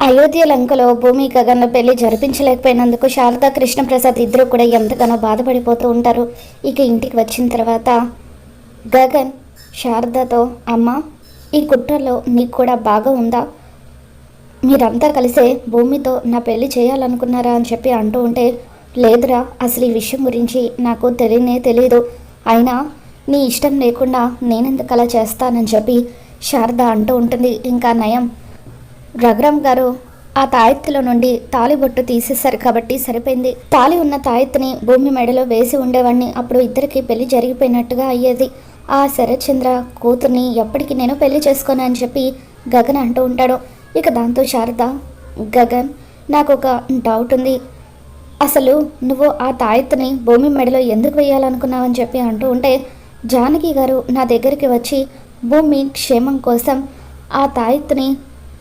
అయోధ్య లంకలో భూమి గగన్న పెళ్ళి జరిపించలేకపోయినందుకు శారదా కృష్ణప్రసాద్ ఇద్దరు కూడా ఎంతగానో బాధపడిపోతూ ఉంటారు. ఇక ఇంటికి వచ్చిన తర్వాత గగన్ శారదతో అమ్మ ఈ కుట్రలో నీకు కూడా బాగా ఉందా? మీరంతా కలిసే భూమితో నా పెళ్ళి చేయాలనుకున్నారా? అని చెప్పి అంటూ ఉంటే లేదురా అసలు ఈ విషయం గురించి నాకు తెలియనే తెలియదు అయినా నీ ఇష్టం లేకుండా నేనెందుకు అలా చేస్తానని చెప్పి శారద అంటూ ఉంటుంది. ఇంకా నయం రఘురామ్ గారు ఆ తాయెత్తులో నుండి తాలిబొట్టు తీసేశారు కాబట్టి సరిపోయింది. తాలి ఉన్న తాయెత్తుని భూమి మెడలో వేసి ఉండేవాడిని అప్పుడు ఇద్దరికి పెళ్ళి జరిగిపోయినట్టుగా అయ్యేది. ఆ శరత్చంద్ర కూతుర్ని ఎప్పటికీ నేను పెళ్ళి చేసుకోను అని చెప్పి గగన్ అంటూ ఉంటాడు. ఇక దాంతో శారద గగన్ నాకు ఒక డౌట్ ఉంది. అసలు నువ్వు ఆ తాయెత్తుని భూమి మెడలో ఎందుకు వేయాలనుకున్నావని చెప్పి అంటూ ఉంటే జానకి గారు నా దగ్గరికి వచ్చి భూమి క్షేమం కోసం ఆ తాయెత్తుని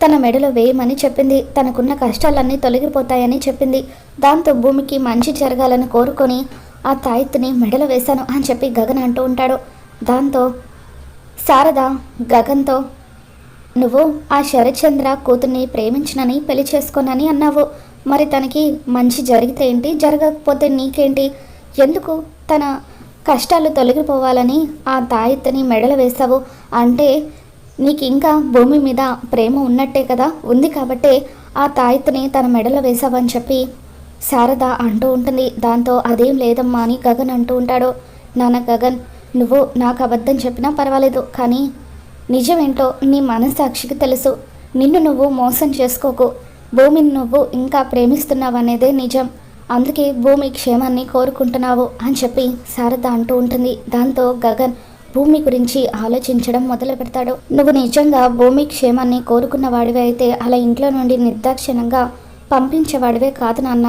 తన మెడలో వేయమని చెప్పింది. తనకున్న కష్టాలన్నీ తొలగిపోతాయని చెప్పింది. దాంతో భూమికి మంచి జరగాలని కోరుకొని ఆ తాయెత్తుని మెడలో వేశాను అని చెప్పి గగన్ అంటూ ఉంటాడు. దాంతో శారద గగన్తో నువ్వు ఆ శరత్చంద్ర కూతుర్ని ప్రేమించినని పెళ్ళి చేసుకోనని అన్నావు. మరి తనకి మంచి జరిగితే ఏంటి? జరగకపోతే నీకేంటి? ఎందుకు తన కష్టాలు తొలగిపోవాలని ఆ తాయెత్తుని మెడలు వేశావు? అంటే నీకు ఇంకా భూమి మీద ప్రేమ ఉన్నట్టే కదా? ఉంది కాబట్టే ఆ తాయెత్తుని తన మెడలో వేశావని చెప్పి శారద అంటూ ఉంటుంది. దాంతో అదేం లేదమ్మా అని గగన్ అంటూ ఉంటాడు. నాన్న గగన్ నువ్వు నాకు అబద్ధం చెప్పినా పర్వాలేదు కానీ నిజమేంటో నీ మనస్సాక్షికి తెలుసు. నిన్ను నువ్వు మోసం చేసుకోకు. భూమిని నువ్వు ఇంకా ప్రేమిస్తున్నావనేదే నిజం. అందుకే భూమి క్షేమాన్ని కోరుకుంటున్నావు అని చెప్పి శారద అంటూ ఉంటుంది. దాంతో గగన్ భూమి గురించి ఆలోచించడం మొదలు పెడతాడు. నువ్వు నిజంగా భూమి క్షేమాన్ని కోరుకున్న వాడివే అయితే అలా ఇంట్లో నుండి నిర్దాక్షిణంగా పంపించేవాడివే కాదు నాన్న.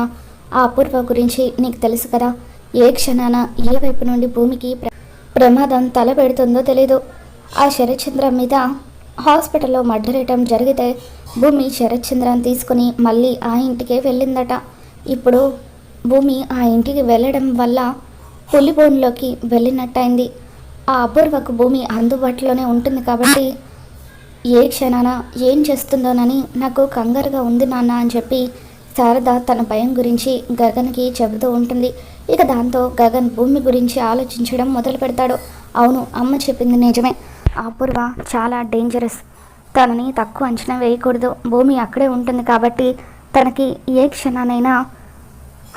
ఆ అపూర్వ గురించి నీకు తెలుసు కదా. ఏ క్షణాన ఏ వైపు నుండి భూమికి ప్రమాదం తలపెడుతుందో తెలీదు. ఆ శరత్చంద్ర మీద హాస్పిటల్లో మర్డరేయటం జరిగితే భూమి శరత్చంద్రాన్ని తీసుకుని మళ్ళీ ఆ ఇంటికే వెళ్ళిందట. ఇప్పుడు భూమి ఆ ఇంటికి వెళ్ళడం వల్ల పులిబోన్లోకి వెళ్ళినట్టయింది. ఆ అపూర్వకు భూమి అందుబాటులోనే ఉంటుంది కాబట్టి ఏ క్షణాన ఏం చేస్తుందోనని నాకు కంగారుగా ఉంది నాన్న అని చెప్పి శారద తన భయం గురించి గగన్కి చెబుతూ ఉంటుంది. ఇక దాంతో గగన్ భూమి గురించి ఆలోచించడం మొదలు పెడతాడు. అవును అమ్మ చెప్పింది నిజమే. అపూర్వ చాలా డేంజరస్ తనని తక్కువ అంచనా వేయకూడదు. భూమి అక్కడే ఉంటుంది కాబట్టి తనకి ఏ క్షణానైనా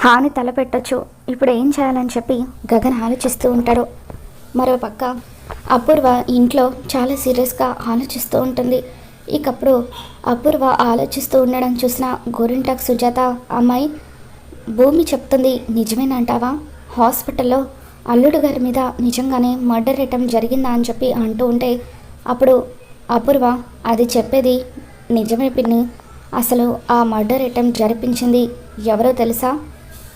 హాని తలపెట్టొచ్చు. ఇప్పుడు ఏం చేయాలని చెప్పి గగన్ ఆలోచిస్తూ ఉంటాడు. మరో పక్క అపూర్వ ఇంట్లో చాలా సీరియస్గా ఆలోచిస్తూ ఉంటుంది. ఇకప్పుడు అపూర్వ ఆలోచిస్తూ ఉండడం చూసిన గోరింటాక్ సుజాత అమ్మాయి భూమి చెప్తుంది నిజమేనంటావా హాస్పిటల్లో అల్లుడు గారి మీద నిజంగానే మర్డర్ రేటం జరిగిందా? అని చెప్పి అంటూ ఉంటే అప్పుడు అపూర్వ అది చెప్పేది నిజమే పిన్ని. అసలు ఆ మర్డర్ రేటం జరిపించింది ఎవరో తెలుసా?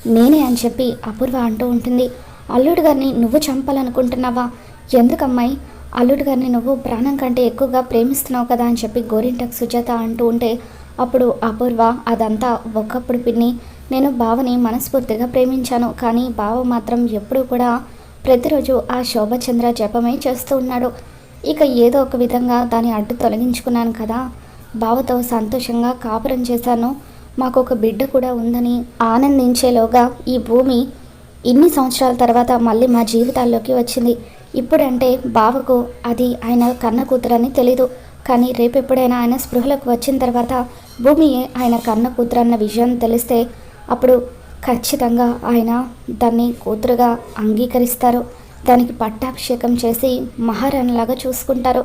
నేనే అని చెప్పి అపూర్వ అంటూ ఉంటుంది. అల్లుడు గారిని నువ్వు చంపాలనుకుంటున్నావా? ఎందుకమ్మాయి? అల్లుడు గారిని నువ్వు ప్రాణం కంటే ఎక్కువగా ప్రేమిస్తున్నావు కదా అని చెప్పి గోరింటక్ సుజాత అంటూ ఉంటే అప్పుడు అపూర్వ అదంతా ఒకప్పుడు పిన్ని నేను బావని మనస్ఫూర్తిగా ప్రేమించాను కానీ బావ మాత్రం ఎప్పుడూ కూడా ప్రతిరోజు ఆ శోభచంద్ర జపమే చేస్తూ ఉన్నాడు. ఇక ఏదో ఒక విధంగా దాని అడ్డు తొలగించుకున్నాను కదా. బావతో సంతోషంగా కాపురం చేశాను. మాకు ఒక బిడ్డ కూడా ఉందని ఆనందించేలోగా ఈ భూమి ఇన్ని సంవత్సరాల తర్వాత మళ్ళీ మా జీవితాల్లోకి వచ్చింది. ఇప్పుడంటే బావకు అది ఆయన కన్న కూతురని తెలీదు. కానీ రేపు ఎప్పుడైనా ఆయన స్పృహలకు వచ్చిన తర్వాత భూమి ఆయన కన్న కూతురు అన్న విషయం తెలిస్తే అప్పుడు ఖచ్చితంగా ఆయన దాన్ని కూతురుగా అంగీకరిస్తారు. దానికి పట్టాభిషేకం చేసి మహారాణిలాగా చూసుకుంటారు.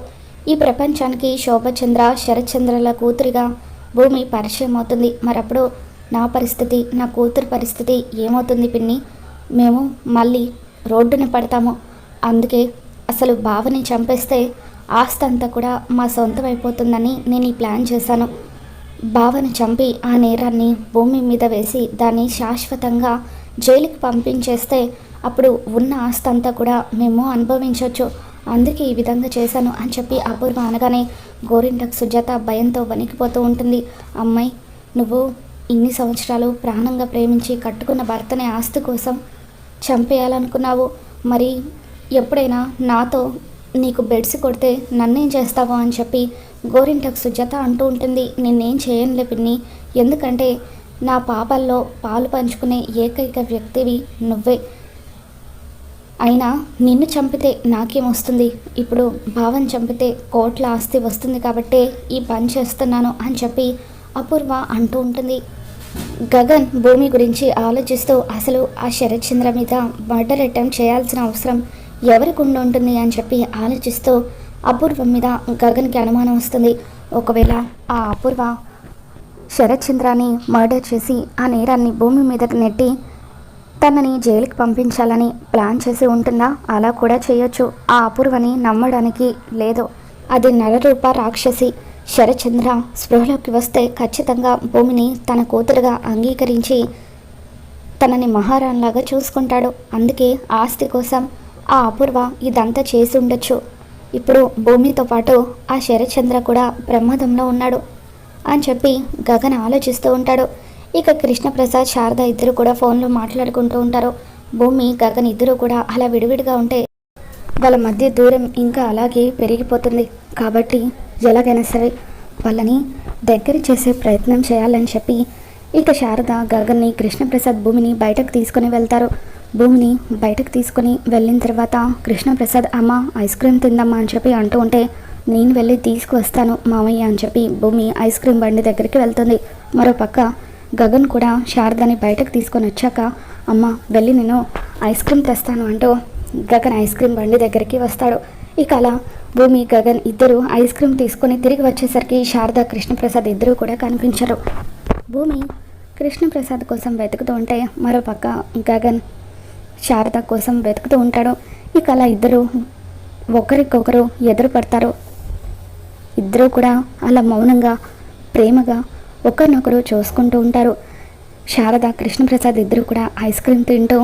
ఈ ప్రపంచానికి శోభచంద్ర శరత్చంద్రల కూతురిగా భూమి పరిచయం అవుతుంది మరప్పుడు నా పరిస్థితి నా కూతురు పరిస్థితి ఏమవుతుంది పిన్ని? మేము మళ్ళీ రోడ్డుని పడతాము. అందుకే అసలు బావని చంపేస్తే ఆస్తి అంతా కూడా మా సొంతం అయిపోతుందని నేను ఈ ప్లాన్ చేశాను. బావని చంపి ఆ నేరాన్ని భూమి మీద వేసి దాన్ని శాశ్వతంగా జైలుకి పంపించేస్తే అప్పుడు ఉన్న ఆస్తి అంతా కూడా మేము అనుభవించవచ్చు అందుకే ఈ విధంగా చేశాను అని చెప్పి అపూర్వ అనగానే గోరింటకు సుజాత భయంతో వణికిపోతూ ఉంటుంది. అమ్మాయి నువ్వు ఇన్ని సంవత్సరాలు ప్రాణంగా ప్రేమించి కట్టుకున్న భర్తని ఆస్తి కోసం చంపేయాలనుకున్నావు. మరి ఎప్పుడైనా నాతో నీకు బెడ్స్ కొడితే నన్నేం చేస్తావో అని చెప్పి గోరింటకు సుజాత అంటూ ఉంటుంది. నిన్నేం చేయనులే పిన్ని. ఎందుకంటే నా పాపల్లో పాలు పంచుకునే ఏకైక వ్యక్తివి నువ్వే. అయినా నిన్ను చంపితే నాకేం వస్తుంది? ఇప్పుడు భావం చంపితే కోట్ల ఆస్తి వస్తుంది కాబట్టే ఈ పని చేస్తున్నాను అని చెప్పి అపూర్వ అంటూ ఉంటుంది. గగన్ భూమి గురించి ఆలోచిస్తూ అసలు ఆ శరత్చంద్ర మీద మర్డర్ అటెంప్ట్ చేయాల్సిన అవసరం ఎవరికి ఉండి ఉంటుంది అని చెప్పి ఆలోచిస్తూ అపూర్వం మీద గగన్కి అనుమానం వస్తుంది. ఒకవేళ ఆ అపూర్వ శరత్చంద్రాన్ని మర్డర్ చేసి ఆ నేరాన్ని భూమి మీదకి నెట్టి తనని జైలుకి పంపించాలని ప్లాన్ చేసి ఉంటుందా? అలా కూడా చేయొచ్చు. ఆ అపూర్వని నమ్మడానికి లేదు. అది నెల రూప రాక్షసి. శరచంద్ర స్పృహలోకి వస్తే ఖచ్చితంగా భూమిని తన కూతురుగా అంగీకరించి తనని మహారాణిలాగా చూసుకుంటాడు. అందుకే ఆస్తి కోసం ఆ అపూర్వ ఇదంతా చేసి ఉండొచ్చు ఇప్పుడు భూమితో పాటు ఆ శరచంద్ర కూడా ప్రమాదంలో ఉన్నాడు అని చెప్పి గగన్ ఆలోచిస్తూ ఉంటాడు. ఇక కృష్ణప్రసాద్ శారద ఇద్దరు కూడా ఫోన్లో మాట్లాడుకుంటూ ఉంటారు. భూమి గగన్ ఇద్దరు కూడా అలా విడివిడిగా ఉంటే వాళ్ళ మధ్య దూరం ఇంకా అలాగే పెరిగిపోతుంది. కాబట్టి ఎలాగైనా సరే వాళ్ళని దగ్గర చేసే ప్రయత్నం చేయాలని చెప్పి ఇక శారద గగన్ని కృష్ణప్రసాద్ భూమిని బయటకు తీసుకొని వెళ్తారు. భూమిని బయటకు తీసుకొని వెళ్ళిన తర్వాత కృష్ణప్రసాద్ అమ్మ ఐస్ క్రీమ్ తిందమ్మా అని చెప్పి అంటూ ఉంటే నేను వెళ్ళి తీసుకువస్తాను మామయ్య అని చెప్పి భూమి ఐస్ క్రీమ్ బండి దగ్గరికి వెళ్తుంది. మరోపక్క గగన్ కూడా శారదని బయటకు తీసుకొని వచ్చాక అమ్మ వెళ్ళి నేను ఐస్ క్రీమ్ తెస్తాను అంటూ గగన్ ఐస్ క్రీమ్ బండి దగ్గరికి వస్తాడు. ఇక అలా భూమి గగన్ ఇద్దరు ఐస్ క్రీమ్ తీసుకొని తిరిగి వచ్చేసరికి శారద కృష్ణప్రసాద్ ఇద్దరు కూడా కనిపించరు. భూమి కృష్ణప్రసాద్ కోసం వెతుకుతూ ఉంటే మరోపక్క గగన్ శారద కోసం వెతుకుతూ ఉంటాడు. ఇక అలా ఇద్దరు ఒకరికొకరు ఎదురు పడతారు. ఇద్దరూ కూడా అలా మౌనంగా ప్రేమగా ఒకరినొకరు చూసుకుంటూ ఉంటారు. శారద కృష్ణప్రసాద్ ఇద్దరు కూడా ఐస్ క్రీమ్ తింటూ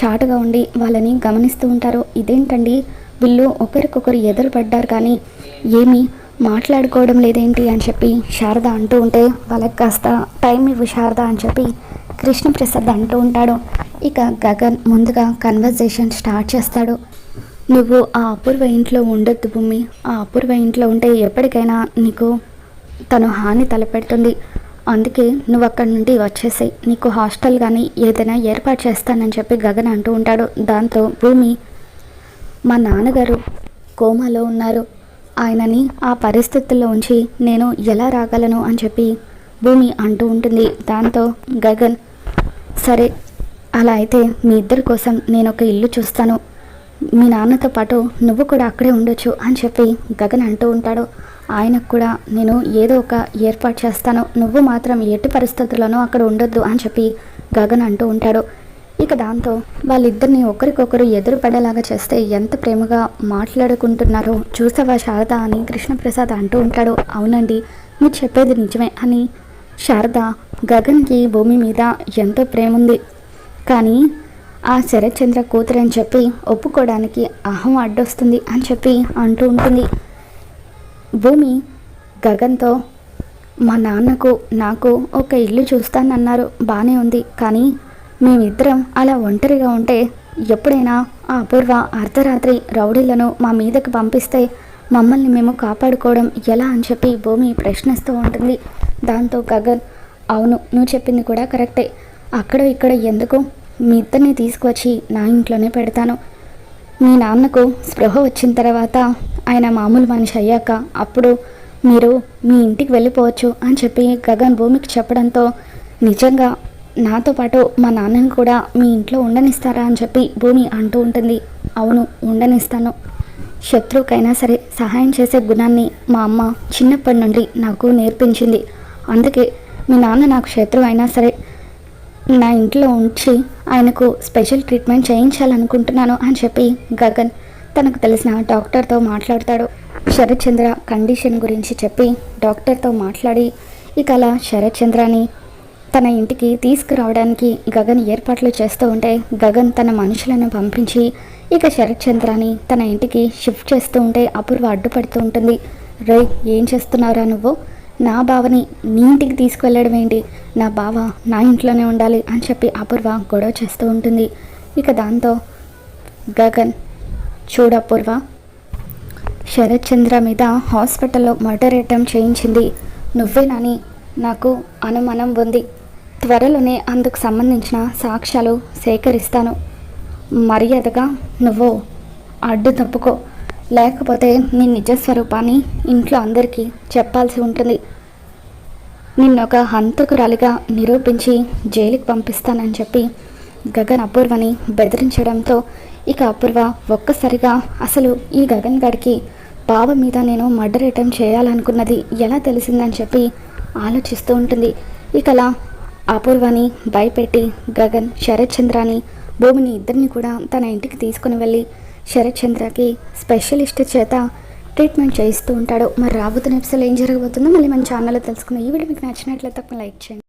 చాటుగా ఉండి వాళ్ళని గమనిస్తూ ఉంటారు. ఇదేంటండి? వీళ్ళు ఒకరికొకరు ఎదురుపడ్డారు కానీ ఏమీ మాట్లాడుకోవడం లేదేంటి అని చెప్పి శారద అంటూ ఉంటే వాళ్ళకి కాస్త టైం ఇవ్వు శారద అని చెప్పి కృష్ణప్రసాద్ అంటూ ఉంటాడు. ఇక గగన్ ముందుగా కన్వర్జేషన్ స్టార్ట్ చేస్తాడు. నువ్వు ఆ అపూర్వ ఇంట్లో ఉండొద్దు భూమి ఆ అపూర్వ ఇంట్లో ఉంటే ఎప్పటికైనా నీకు తను హాని తలపెడుతుంది. అందుకే నువ్వు అక్కడి నుండి వచ్చేసాయి. నీకు హాస్టల్ కానీ ఏదైనా ఏర్పాటు చేస్తానని చెప్పి గగన్ అంటూ ఉంటాడు. దాంతో భూమి మా నాన్నగారు కోమాలో ఉన్నారు. ఆయనని ఆ పరిస్థితుల్లో ఉంచి నేను ఎలా రాగలను అని చెప్పి భూమి అంటూ ఉంటుంది. దాంతో గగన్ సరే అలా అయితే మీ ఇద్దరి కోసం నేను ఒక ఇల్లు చూస్తాను. మీ నాన్నతో పాటు నువ్వు కూడా అక్కడే ఉండొచ్చు అని చెప్పి గగన్ అంటూ ఉంటాడు. ఆయనకు కూడా నేను ఏదో ఒక ఏర్పాటు చేస్తాను. నువ్వు మాత్రం ఎట్టి పరిస్థితుల్లోనూ అక్కడ ఉండొద్దు అని చెప్పి గగన్ అంటూ ఉంటాడు. ఇక దాంతో వాళ్ళిద్దరిని ఒకరికొకరు ఎదురు పడేలాగా చేస్తే ఎంత ప్రేమగా మాట్లాడుకుంటున్నారో చూసావా శారద అని కృష్ణప్రసాద్ అంటూ ఉంటాడు. అవునండి మీరు చెప్పేది నిజమే అని శారద గగన్కి భూమి మీద ఎంతో ప్రేమ ఉంది కానీ ఆ శరత్చంద్ర కూతురు అని చెప్పి ఒప్పుకోవడానికి అహం అడ్డొస్తుంది అని చెప్పి అంటూ ఉంటుంది. భూమి గగన్తో మా నాన్నకు నాకు ఒక ఇల్లు చూస్తానన్నారు బాగానే ఉంది. కానీ మేమిద్దరం అలా ఒంటరిగా ఉంటే ఎప్పుడైనా ఆ అపూర్వ అర్ధరాత్రి రౌడీలను మా మీదకి పంపిస్తే మమ్మల్ని మేము కాపాడుకోవడం ఎలా అని చెప్పి భూమి ప్రశ్నిస్తూ ఉంటుంది. దాంతో గగన్ అవును నువ్వు చెప్పింది కూడా కరెక్టే. అక్కడ ఇక్కడ ఎందుకు మీ ఇద్దరిని తీసుకువచ్చి నా ఇంట్లోనే పెడతాను. మీ నాన్నకు స్పృహ వచ్చిన తర్వాత ఆయన మామూలు మనిషి అయ్యాక అప్పుడు మీరు మీ ఇంటికి వెళ్ళిపోవచ్చు అని చెప్పి గగన్ భూమికి చెప్పడంతో నిజంగా నాతో పాటు మా నాన్నని కూడా మీ ఇంట్లో ఉండనిస్తారా అని చెప్పి భూమి అంటూ ఉంటుంది. అవును ఉండనిస్తాను. శత్రువుకైనా సరే సహాయం చేసే గుణాన్ని మా అమ్మ చిన్నప్పటి నుండి నాకు నేర్పించింది. అందుకే మీ నాన్న నాకు శత్రువు అయినా సరే నా ఇంట్లో ఉంచి ఆయనకు స్పెషల్ ట్రీట్మెంట్ చేయించాలనుకుంటున్నాను అని చెప్పి గగన్ తనకు తెలిసిన డాక్టర్తో మాట్లాడతాడు. శరత్చంద్ర కండిషన్ గురించి చెప్పి డాక్టర్తో మాట్లాడి ఇక అలా శరత్చంద్రని తన ఇంటికి తీసుకురావడానికి గగన్ ఏర్పాట్లు చేస్తూ ఉంటే గగన్ తన మనుషులను పంపించి ఇక శరత్చంద్రని తన ఇంటికి షిఫ్ట్ చేస్తూ ఉంటే అపూర్వ అడ్డుపడుతూ ఉంటుంది. రే ఏం చేస్తున్నారా నువ్వు? నా బావని నీ ఇంటికి తీసుకువెళ్ళడం ఏంటి? నా బావ నా ఇంట్లోనే ఉండాలి అని చెప్పి అపూర్వ గొడవ చేస్తూ ఉంటుంది. ఇక దాంతో గగన్ చూడ అపూర్వ శరత్చంద్ర మీద హాస్పిటల్లో మర్డర్ అటెంప్ట్ చేయించింది. నువ్వేనని? నాకు అనుమానం ఉంది. త్వరలోనే అందుకు సంబంధించిన సాక్ష్యాలు సేకరిస్తాను. మర్యాదగా నువ్వు అడ్డు తప్పుకో. లేకపోతే నీ నిజ స్వరూపాన్ని ఇంట్లో అందరికీ చెప్పాల్సి ఉంటుంది. నిన్నొక హంతకురాలిగా నిరూపించి జైలుకి పంపిస్తానని చెప్పి గగన్ అపూర్వని బెదిరించడంతో ఇక అపూర్వ ఒక్కసారిగా అసలు ఈ గగన్ గడికి బావ మీద నేను మర్డర్ అటెంప్ట్ చేయాలనుకున్నది ఎలా తెలిసిందని చెప్పి ఆలోచిస్తూ ఉంటుంది. ఇక అలా అపూర్వని భయపెట్టి గగన్ శరత్ చంద్రాని భూమిని ఇద్దరిని కూడా తన ఇంటికి తీసుకుని వెళ్ళి శరత్ చంద్రకి స్పెషలిస్ట్ చేత ట్రీట్మెంట్ చేయిస్తూ ఉంటాడు. మరి రాబోతున్న ఎపిసోడ్ ఏం జరగబోతుందో మళ్ళీ మన ఛానల్లో తెలుసుకుందాం. ఈ వీడియో మీకు నచ్చినట్లయితే లైక్ చేయండి.